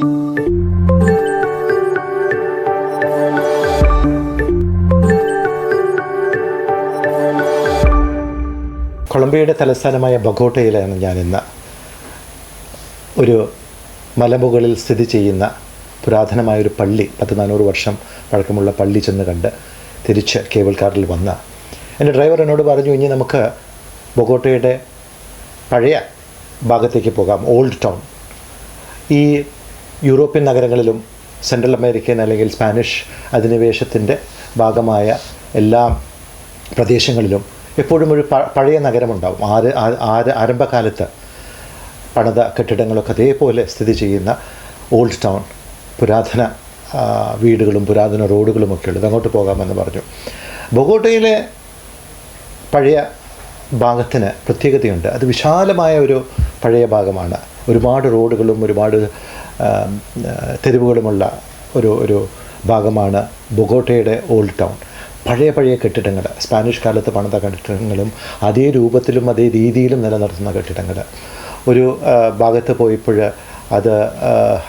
കൊളംബിയയുടെ തലസ്ഥാനമായ ബഗോട്ടയിലാണ് ഞാനിന്ന് ഒരു മലമുകളിൽ സ്ഥിതി ചെയ്യുന്ന പുരാതനമായൊരു പള്ളി പത്ത് നാനൂറ് വർഷം പഴക്കമുള്ള പള്ളി ചെന്ന് കണ്ട് തിരിച്ച് കേബിൾ കാറിൽ വന്ന. എന്റെ ഡ്രൈവർ എന്നോട് പറഞ്ഞു ഇനി നമുക്ക് ബൊഗോട്ടയുടെ പഴയ ഭാഗത്തേക്ക് പോകാം ഓൾഡ് ടൗൺ. ഈ യൂറോപ്യൻ നഗരങ്ങളിലും സെൻട്രൽ അമേരിക്കൻ അല്ലെങ്കിൽ സ്പാനിഷ് അധിനിവേശത്തിന്റെ ഭാഗമായ എല്ലാ പ്രദേശങ്ങളിലും എപ്പോഴും ഒരു പഴയ നഗരമുണ്ടാവും. ആര് ആര് ആരംഭകാലത്ത് പണിത കെട്ടിടങ്ങളൊക്കെ അതേപോലെ സ്ഥിതി ചെയ്യുന്ന ഓൾഡ് ടൗൺ പുരാതന വീടുകളും പുരാതന റോഡുകളും ഒക്കെ ഉള്ളത് അങ്ങോട്ട് പോകാമെന്ന് പറഞ്ഞു. ബൊഗോട്ടയിലെ പഴയ ഭാഗത്തിന് പ്രത്യേകതയുണ്ട്. അത് വിശാലമായ ഒരു പഴയ ഭാഗമാണ്. ഒരുപാട് റോഡുകളും ഒരുപാട് തെരുവുകളുമുള്ള ഒരു ഒരു ഭാഗമാണ് ബൊഗോട്ടയുടെ ഓൾഡ് ടൗൺ. പഴയ പഴയ കെട്ടിടങ്ങൾ സ്പാനിഷ് കാലത്ത് പണിത കെട്ടിടങ്ങളും അതേ രൂപത്തിലും അതേ രീതിയിലും നിലനിർത്തുന്ന കെട്ടിടങ്ങൾ. ഒരു ഭാഗത്ത് പോയപ്പോൾ അത്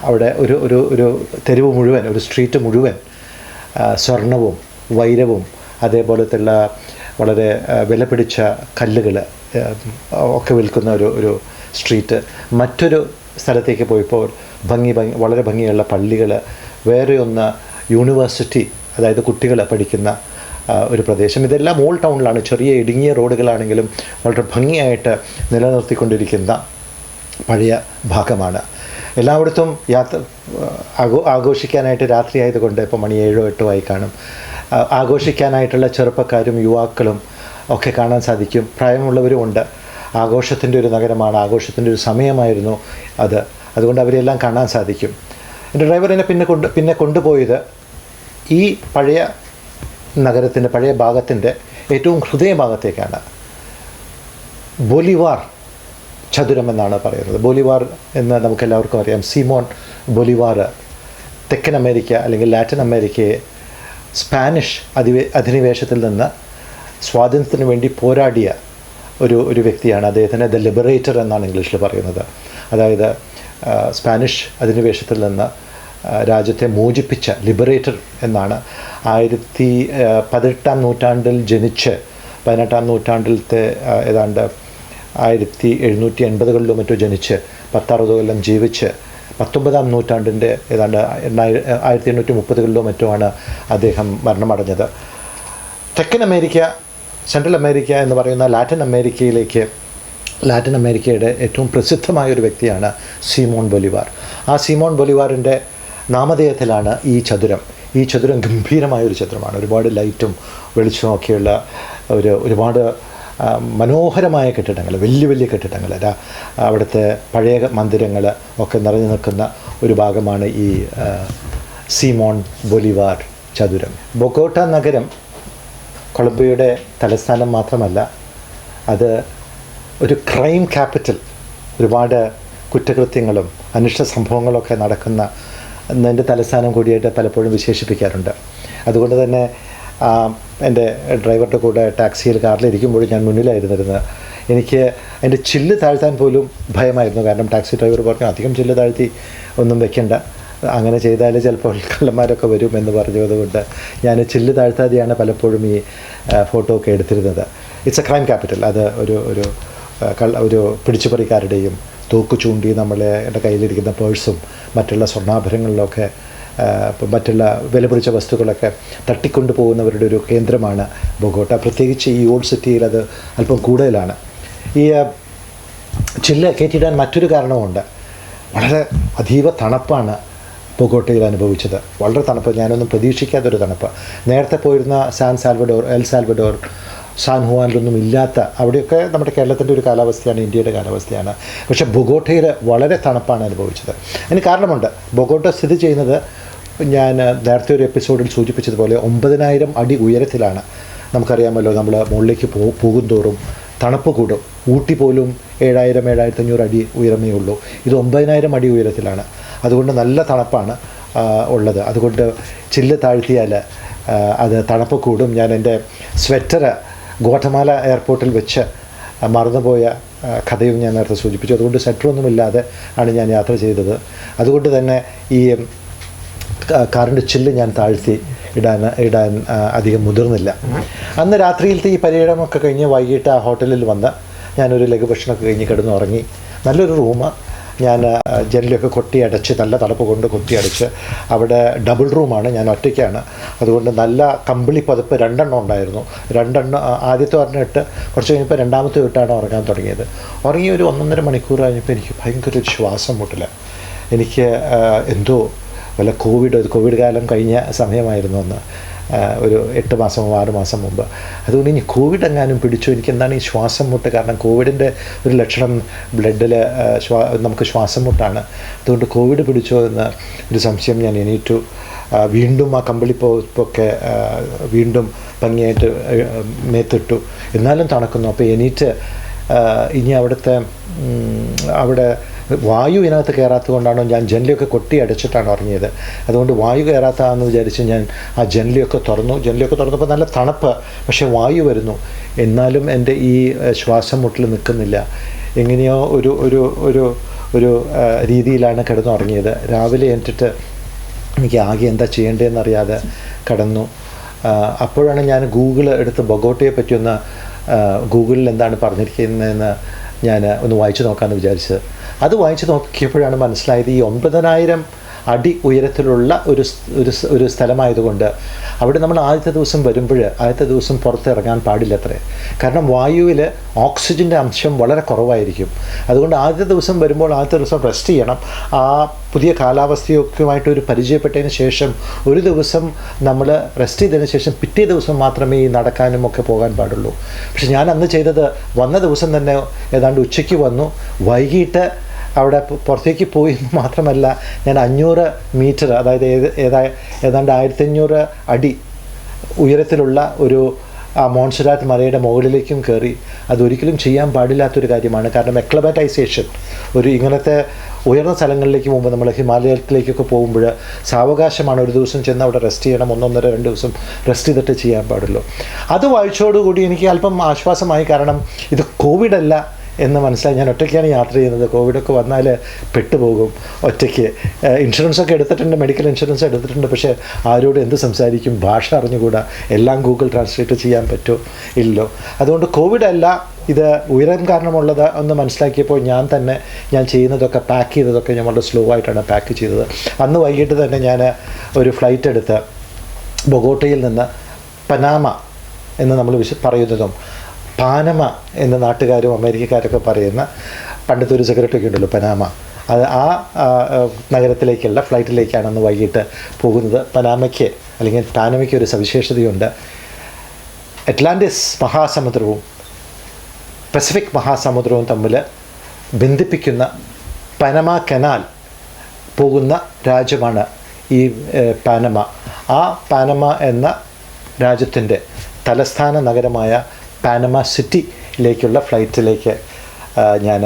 അവിടെ ഒരു ഒരു ഒരു തെരുവ് മുഴുവൻ ഒരു സ്ട്രീറ്റ് മുഴുവൻ സ്വർണവും വൈരവും അതേപോലത്തുള്ള വളരെ വിലപിടിച്ച കല്ലുകൾ ഒക്കെ വിൽക്കുന്ന ഒരു ഒരു സ്ട്രീറ്റ്. മറ്റൊരു സ്ഥലത്തേക്ക് പോയപ്പോൾ ഭംഗി ഭംഗി വളരെ ഭംഗിയുള്ള പള്ളികൾ വേറെ ഒന്ന് യൂണിവേഴ്സിറ്റി അതായത് കുട്ടികൾ പഠിക്കുന്ന ഒരു പ്രദേശം. ഇതെല്ലാം ഓൾ ടൗണിലാണ്. ചെറിയ ഇടുങ്ങിയ റോഡുകളാണെങ്കിലും വളരെ ഭംഗിയായിട്ട് നിലനിർത്തിക്കൊണ്ടിരിക്കുന്ന പഴയ ഭാഗമാണ്. എല്ലായിടത്തും യാത്ര ആഘോ ആഘോഷിക്കാനായിട്ട് രാത്രി ആയതുകൊണ്ട് ഇപ്പോൾ മണി ഏഴോ എട്ടോ ആയി കാണും. ആഘോഷിക്കാനായിട്ടുള്ള ചെറുപ്പക്കാരും യുവാക്കളും ഒക്കെ കാണാൻ സാധിക്കും. പ്രായമുള്ളവരും ഉണ്ട്. ആഘോഷത്തിന്റെ ഒരു നഗരമാണ്. ആഘോഷത്തിന്റെ ഒരു സമയമായിരുന്നു അത്. അതുകൊണ്ട് അവരെല്ലാം കാണാൻ സാധിക്കും. എന്റെ ഡ്രൈവർ എന്നെ പിന്നെ കൊണ്ട് പിന്നെ കൊണ്ടുപോയത് ഈ പഴയ നഗരത്തിന്റെ പഴയ ഭാഗത്തിന്റെ ഏറ്റവും ഹൃദയഭാഗത്തേക്കാണ്. ബൊലിവാർ ചതുരം എന്നാണ് പറയുന്നത്. ബൊലിവാർ എന്ന് നമുക്കെല്ലാവർക്കും അറിയാം. സിമോൺ ബൊലിവാർ തെക്കൻ അമേരിക്ക അല്ലെങ്കിൽ ലാറ്റിൻ അമേരിക്കയെ സ്പാനിഷ് അധിവേ അധിനിവേശത്തിൽ നിന്ന് സ്വാതന്ത്ര്യത്തിന് വേണ്ടി പോരാടിയ ഒരു ഒരു വ്യക്തിയാണ് അദ്ദേഹത്തിന് ദ ലിബറേറ്റർ എന്നാണ് ഇംഗ്ലീഷിൽ പറയുന്നത്. അതായത് സ്പാനിഷ് അധിനിവേശത്തിൽ നിന്ന് രാജ്യത്തെ മോചിപ്പിച്ച ലിബറേറ്റർ എന്നാണ് ആയിരത്തി പതിനെട്ടാം നൂറ്റാണ്ടിൽ ജനിച്ച് പതിനെട്ടാം നൂറ്റാണ്ടിലത്തെ ഏതാണ്ട് ആയിരത്തി എഴുന്നൂറ്റി എൺപതുകളിലോ മറ്റോ ജനിച്ച് പത്താറുപത് കൊല്ലം ജീവിച്ച് പത്തൊമ്പതാം നൂറ്റാണ്ടിന്റെ ഏതാണ്ട് എണ്ണായിര- ആയിരത്തി എണ്ണൂറ്റി മുപ്പതുകളിലോ മറ്റോ ആണ് അദ്ദേഹം മരണമടഞ്ഞത്. തെക്കൻ അമേരിക്ക സെൻട്രൽ അമേരിക്ക എന്ന് പറയുന്ന ലാറ്റിൻ അമേരിക്കയിലേക്ക് ലാറ്റിൻ അമേരിക്കയുടെ ഏറ്റവും പ്രസിദ്ധമായ ഒരു വ്യക്തിയാണ് സീമോൺ ബൊലിവാർ. ആ സീമോൺ ബൊലിവാറിന്റെ നാമധേയത്തിലാണ് ഈ ചതുരം. ഈ ചതുരം ഗംഭീരമായ ഒരു ചതുരമാണ്. ഒരുപാട് ലൈറ്റും വെളിച്ചമൊക്കെയുള്ള ഒരു ഒരുപാട് മനോഹരമായ കെട്ടിടങ്ങൾ വലിയ വലിയ കെട്ടിടങ്ങൾ. അവിടുത്തെ പഴയ മന്ദിരങ്ങൾ ഒക്കെ നിറഞ്ഞു നിൽക്കുന്ന ഒരു ഭാഗമാണ് ഈ സീമോൺ ബൊലിവാർ ചതുരം. ബൊക്കോട്ട നഗരം കൊളംബിയയുടെ തലസ്ഥാനം മാത്രമല്ല അത് ഒരു ക്രൈം ക്യാപിറ്റൽ. ഒരുപാട് കുറ്റകൃത്യങ്ങളും അനിഷ്ട സംഭവങ്ങളൊക്കെ നടക്കുന്ന എന്റെ തലസ്ഥാനം കൂടിയായിട്ട് പലപ്പോഴും വിശേഷിപ്പിക്കാറുണ്ട്. അതുകൊണ്ട് തന്നെ എന്റെ ഡ്രൈവറുടെ കൂടെ ടാക്സിയിൽ കാറിലിരിക്കുമ്പോഴും ഞാൻ മുന്നിലായിരുന്നിരുന്നത് എനിക്ക് എന്റെ ചില്ല് താഴ്ത്താൻ പോലും ഭയമായിരുന്നു. കാരണം ടാക്സി ഡ്രൈവർ പറഞ്ഞു അധികം ചില്ല് താഴ്ത്തി ഒന്നും വെക്കണ്ട. അങ്ങനെ ചെയ്താൽ ചിലപ്പോൾ കള്ളന്മാരൊക്കെ വരും എന്ന് പറഞ്ഞതുകൊണ്ട് ഞാൻ ചില്ല് താഴ്ത്താതെയാണ് പലപ്പോഴും ഈ ഫോട്ടോ ഒക്കെ എടുത്തിരുന്നത്. ഇറ്റ്സ് എ ക്രൈം ക്യാപിറ്റൽ അത് ഒരു ഒരു കള്ള ഒരു പിടിച്ചുപറിക്കാരുടെയും തൂക്ക് ചൂണ്ടി നമ്മളെ എന്റെ കയ്യിലിരിക്കുന്ന പേഴ്സും മറ്റുള്ള സ്വർണാഭരണങ്ങളിലൊക്കെ മറ്റുള്ള വിലപിടിച്ച വസ്തുക്കളൊക്കെ തട്ടിക്കൊണ്ടു പോകുന്നവരുടെ ഒരു കേന്ദ്രമാണ് ബൊഗോട്ട. പ്രത്യേകിച്ച് ഈ ഓൾഡ് സിറ്റിയിൽ അത് അല്പം കൂടുതലാണ്. ഈ ചില്ല കയറ്റിയിടാൻ മറ്റൊരു കാരണമുണ്ട് വളരെ അതീവ തണുപ്പാണ് ബൊഗോട്ടയിൽ അനുഭവിച്ചത്. വളരെ തണുപ്പ്. ഞാനൊന്നും പ്രതീക്ഷിക്കാത്തൊരു തണുപ്പ്. നേരത്തെ പോയിരുന്ന San Salvador El Salvador San ഹുവാനിലൊന്നും ഇല്ലാത്ത അവിടെയൊക്കെ നമ്മുടെ കേരളത്തിന്റെ ഒരു കാലാവസ്ഥയാണ് ഇന്ത്യയുടെ കാലാവസ്ഥയാണ്. പക്ഷേ ബൊഗോട്ടയിൽ വളരെ തണുപ്പാണ് അനുഭവിച്ചത്. അതിന് കാരണമുണ്ട്. ബൊഗോട്ട സ്ഥിതി ചെയ്യുന്നത് ഞാൻ നേരത്തെ ഒരു എപ്പിസോഡിൽ സൂചിപ്പിച്ചതുപോലെ ഒമ്പതിനായിരം അടി ഉയരത്തിലാണ്. നമുക്കറിയാമല്ലോ നമ്മൾ മുകളിലേക്ക് പോ പോകും തോറും തണുപ്പ് കൂടും. ഊട്ടി പോലും ഏഴായിരം ഏഴായിരത്തി അഞ്ഞൂറ് അടി ഉയരമേ ഉള്ളൂ. ഇത് ഒമ്പതിനായിരം അടി ഉയരത്തിലാണ്. അതുകൊണ്ട് നല്ല തണുപ്പാണ് ഉള്ളത്. അതുകൊണ്ട് ചില്ല് താഴ്ത്തിയാൽ അത് തണുപ്പ് കൂടും. ഞാൻ എന്റെ സ്വെറ്റർ ഗോട്ടമാല എയർപോർട്ടിൽ വെച്ച് മറന്നുപോയ കഥയും ഞാൻ നേരത്തെ സൂചിപ്പിച്ചു. അതുകൊണ്ട് സെറ്ററൊന്നുമില്ലാതെ ആണ് ഞാൻ യാത്ര ചെയ്തത്. അതുകൊണ്ട് തന്നെ ഈ കാറിന്റെ ചില്ല് ഞാൻ താഴ്ത്തി ഇടാൻ ഇടാൻ അധികം മുതിർന്നില്ല. അന്ന് രാത്രിയിലത്തെ ഈ പര്യടനമൊക്കെ കഴിഞ്ഞ് വൈകിട്ട് ആ ഹോട്ടലിൽ വന്ന് ഞാനൊരു ലഘുഭക്ഷണമൊക്കെ കഴിഞ്ഞ് കിടന്നുറങ്ങി. നല്ലൊരു റൂം ഞാൻ ജനലൊക്കെ കൊട്ടി അടച്ച് നല്ല തണുപ്പ് കൊണ്ട് കൊട്ടി അടച്ച് അവിടെ ഡബിൾ റൂമാണ് ഞാൻ ഒറ്റയ്ക്കാണ്. അതുകൊണ്ട് നല്ല കമ്പിളി പതിപ്പ് രണ്ടെണ്ണം ഉണ്ടായിരുന്നു. രണ്ടെണ്ണം ആദ്യത്തെ ഒരെണ്ണം ഇട്ട് കുറച്ച് കഴിഞ്ഞപ്പോൾ രണ്ടാമത്തെ വീട്ടാണ് ഉറങ്ങാൻ തുടങ്ങിയത്. ഉറങ്ങി ഒരു ഒന്നൊന്നര മണിക്കൂർ കഴിഞ്ഞപ്പോൾ എനിക്ക് ഭയങ്കര ഒരു ശ്വാസം മുട്ടില്ല എനിക്ക് എന്തോ വല്ല കോവിഡ് കോവിഡ് കാലം കഴിഞ്ഞ സമയമായിരുന്നു അന്ന്. ഒരു എട്ട് മാസം ആറ് മാസം മുമ്പ്. അതുകൊണ്ട് ഇനി കോവിഡ് എങ്ങാനും പിടിച്ചു? എനിക്ക് എന്താണ് ഈ ശ്വാസം മുട്ട്? കാരണം കോവിഡിന്റെ ഒരു ലക്ഷണം ബ്ലഡിൽ ശ്വാ നമുക്ക് ശ്വാസം മുട്ടാണ്. അതുകൊണ്ട് കോവിഡ് പിടിച്ചോ എന്ന ഒരു സംശയം ഞാൻ എണീറ്റു. വീണ്ടും ആ കമ്പിളി പോപ്പൊക്കെ വീണ്ടും ഭംഗിയായിട്ട് മേത്തിട്ടു. എന്നാലും തണുക്കുന്നു. അപ്പോൾ എണീറ്റ് ഇനി അവിടുത്തെ അവിടെ വായു ഇതിനകത്ത് കയറാത്തത് കൊണ്ടാണോ ഞാൻ ജനലിയൊക്കെ കൊട്ടി അടച്ചിട്ടാണ് ഉറങ്ങിയത്. അതുകൊണ്ട് വായു കയറാത്തതാണെന്ന് വിചാരിച്ച് ഞാൻ ആ ജനലിയൊക്കെ തുറന്നു. ജനലിയൊക്കെ തുറന്നപ്പോൾ നല്ല തണുപ്പ് പക്ഷേ വായു വരുന്നു. എന്നാലും എന്റെ ഈ ശ്വാസം മുട്ടിൽ നിൽക്കുന്നില്ല. എങ്ങനെയോ ഒരു ഒരു ഒരു ഒരു രീതിയിലാണ് കിടന്നുറങ്ങിയത്. രാവിലെ എന്നിട്ട് എനിക്ക് ആകെ എന്താ ചെയ്യേണ്ടതെന്നറിയാതെ കടന്നു. അപ്പോഴാണ് ഞാൻ ഗൂഗിൾ എടുത്ത് ബൊഗോട്ടയെ പറ്റിയൊന്ന് ഗൂഗിളിൽ എന്താണ് പറഞ്ഞിരിക്കുന്നതെന്ന് ഞാൻ ഒന്ന് വായിച്ചു നോക്കാമെന്ന് വിചാരിച്ചത്. അത് വായിച്ചു നോക്കിയപ്പോഴാണ് മനസ്സിലായത് ഈ ഒൻപതിനായിരം അടി ഉയരത്തിലുള്ള ഒരു ഒരു സ്ഥലമായതുകൊണ്ട് അവിടെ നമ്മൾ ആദ്യത്തെ ദിവസം വരുമ്പോൾ ആദ്യത്തെ ദിവസം പുറത്തിറങ്ങാൻ പാടില്ലത്രേ. കാരണം വായുവിൽ ഓക്സിജന്റെ അംശം വളരെ കുറവായിരിക്കും. അതുകൊണ്ട് ആദ്യത്തെ ദിവസം വരുമ്പോൾ ആദ്യത്തെ ദിവസം റെസ്റ്റ് ചെയ്യണം. ആ പുതിയ കാലാവസ്ഥയൊക്കെയുമായിട്ട് ഒരു പരിചയപ്പെട്ടതിന് ശേഷം ഒരു ദിവസം നമ്മൾ റെസ്റ്റ് ചെയ്തതിന് ശേഷം പിറ്റേ ദിവസം മാത്രമേ ഈ നടക്കാനും ഒക്കെ പോകാൻ പാടുള്ളൂ. പക്ഷെ ഞാൻ അന്ന് ചെയ്തത് വന്ന ദിവസം തന്നെ ഏതാണ്ട് ഉച്ചയ്ക്ക് വന്നു. വൈകിട്ട് അവിടെ പുറത്തേക്ക് പോയി എന്ന് മാത്രമല്ല ഞാൻ അഞ്ഞൂറ് മീറ്റർ അതായത് ഏത് ഏതാ ഏതാണ്ട് ആയിരത്തഞ്ഞൂറ് അടി ഉയരത്തിലുള്ള ഒരു ആ മോൺസുരാറ്റ് മലയുടെ മുകളിലേക്കും കയറി. അതൊരിക്കലും ചെയ്യാൻ പാടില്ലാത്തൊരു കാര്യമാണ്. കാരണം എക്ലബറ്റൈസേഷൻ ഒരു ഇങ്ങനത്തെ ഉയർന്ന സ്ഥലങ്ങളിലേക്ക് പോകുമ്പോൾ നമ്മൾ ഹിമാലയത്തിലേക്കൊക്കെ പോകുമ്പോൾ സാവകാശമാണ് ഒരു ദിവസം ചെന്ന് അവിടെ റെസ്റ്റ് ചെയ്യണം ഒന്നൊന്നര രണ്ട് ദിവസം റെസ്റ്റ് ചെയ്തിട്ട് ചെയ്യാൻ പാടുള്ളൂ. അത് വായിച്ചോടുകൂടി എനിക്ക് അല്പം ആശ്വാസമായി. കാരണം ഇത് കോവിഡല്ല എന്ന് മനസ്സിലായി. ഞാൻ ഒറ്റയ്ക്കാണ് യാത്ര ചെയ്യുന്നത്. കോവിഡൊക്കെ വന്നാൽ പെട്ടുപോകും ഒറ്റയ്ക്ക്. ഇൻഷുറൻസൊക്കെ എടുത്തിട്ടുണ്ട്. മെഡിക്കൽ ഇൻഷുറൻസ് എടുത്തിട്ടുണ്ട്. പക്ഷേ ആരോട് എന്ത് സംസാരിക്കും? ഭാഷ അറിഞ്ഞുകൂടാ. എല്ലാം ഗൂഗിൾ ട്രാൻസ്ലേറ്റ് ചെയ്യാൻ പറ്റുമോ ഇല്ലോ. അതുകൊണ്ട് കോവിഡ് അല്ല ഇത് ഉയരം കാരണമുള്ളത് ഒന്ന് മനസ്സിലാക്കിയപ്പോൾ ഞാൻ തന്നെ ഞാൻ ചെയ്യുന്നതൊക്കെ പാക്ക് ചെയ്തതൊക്കെ ഞാൻ വളരെ സ്ലോ ആയിട്ടാണ് പാക്ക് ചെയ്തത്. അന്ന് വൈകിട്ട് തന്നെ ഞാൻ ഒരു ഫ്ലൈറ്റ് എടുത്ത് ബൊഗോട്ടയിൽ നിന്ന് പനാമ എന്ന് നമ്മൾ വിശ പറയുന്നതും പാനമ എന്ന് നാട്ടുകാരും അമേരിക്കക്കാരൊക്കെ പറയുന്ന പണ്ടത്തെ ഒരു സെക്രട്ടറി ഉണ്ടല്ലോ പനാമ. അത് ആ നഗരത്തിലേക്കുള്ള ഫ്ലൈറ്റിലേക്കാണ് അന്ന് വൈകിട്ട് പോകുന്നത് പനാമയ്ക്ക് അല്ലെങ്കിൽ പാനമയ്ക്ക് ഒരു സവിശേഷതയുണ്ട്. അറ്റ്ലാന്റിസ് മഹാസമുദ്രവും പസഫിക് മഹാസമുദ്രവും തമ്മിൽ ബന്ധിപ്പിക്കുന്ന പനമ കനാൽ പോകുന്ന രാജ്യമാണ് ഈ പാനമ. ആ പാനമ എന്ന രാജ്യത്തിന്റെ തലസ്ഥാന നഗരമായ പാനമ സിറ്റിയിലേക്കുള്ള ഫ്ലൈറ്റിലേക്ക് ഞാൻ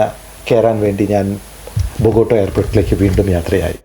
കയറാൻ വേണ്ടി ഞാൻ ബൊഗോട്ടോ എയർപോർട്ടിലേക്ക് വീണ്ടും യാത്രയായി.